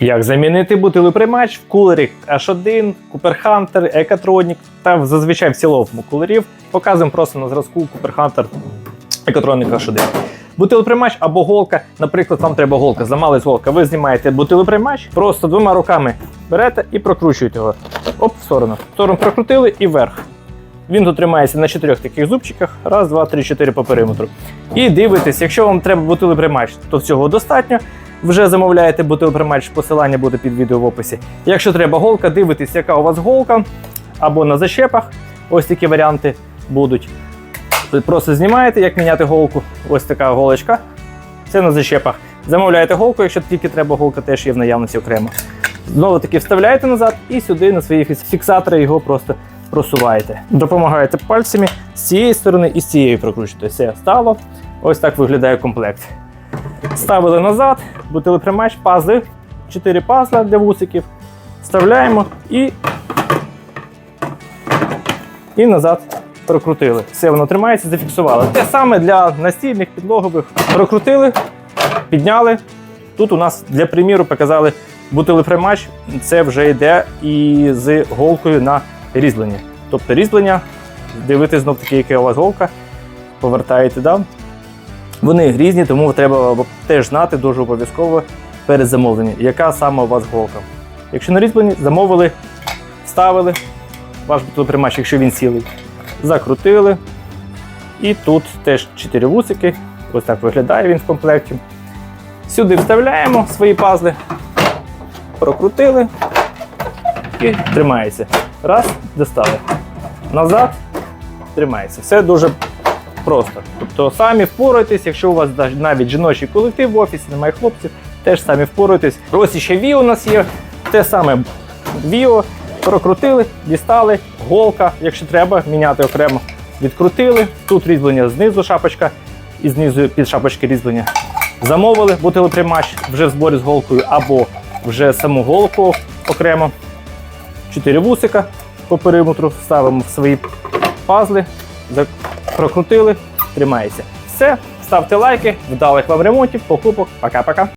Як замінити бутилоприймач в кулері H1, Cooper Hunter, Ecotronic та зазвичай в цілому кулерів показуємо просто на зразку Cooper Hunter Ecotronic H1. Бутилоприймач або голка, наприклад, вам треба голка, зламалась голка, ви знімаєте бутилоприймач, просто двома руками берете і прокручуєте його. Оп, в сторону. В сторону прокрутили і вверх. Він тут тримається на чотирьох таких зубчиках. Раз, два, три, чотири по периметру. І дивитесь, якщо вам треба бутилоприймач, то всього достатньо. Вже замовляєте бутилоприймач, посилання буде під відео в описі. Якщо треба голка, дивитесь, яка у вас голка, або на защепах. Ось такі варіанти будуть. Просто знімаєте, як міняти голку. Ось така голочка. Це на защепах. Замовляєте голку, якщо тільки треба, голка теж є в наявності окремо. Знову таки вставляєте назад і сюди на свої фіксатори його просто просуваєте. Допомагаєте пальцями з цієї сторони і з цієї прокручуєте. Все стало. Ось так виглядає комплект. Ставили назад, бутилоприймач, пазли, 4 пазла для вусиків. Вставляємо і, і назад прокрутили. Все воно тримається, зафіксували. Те саме для настільних підлогових. Прокрутили, підняли. Тут у нас для приміру показали бутилоприймач. Це вже йде і з голкою на різьблення. Тобто різьблення, дивитись знов таки, яка у вас голка, повертаєте да? Вони різні, тому треба теж знати дуже обов'язково перед замовленням, яка саме у вас голка. Якщо на різьблені, замовили, вставили ваш бутилоприймач, якщо він цілий, закрутили. І тут теж 4 вусики. Ось так виглядає він в комплекті. Сюди вставляємо свої пазли, прокрутили і тримається. Раз, достали. Назад, тримається. Все дуже просто. Тобто самі впорайтесь, якщо у вас навіть жіночий колектив в офісі, немає хлопців, теж самі впорайтесь. Ось ще Віо у нас є. Те саме Віо. Прокрутили, дістали, голка, якщо треба, міняти окремо. Відкрутили. Тут різьблення знизу шапочка, і знизу під шапочки різьблення. Замовили бутилоприймач вже в зборі з голкою, або вже саму голку окремо. Чотири вусика по периметру ставимо в свої пазли, прокрутили, тримається. Все, ставте лайки, вдалих вам ремонтів, покупок. Пока-пока.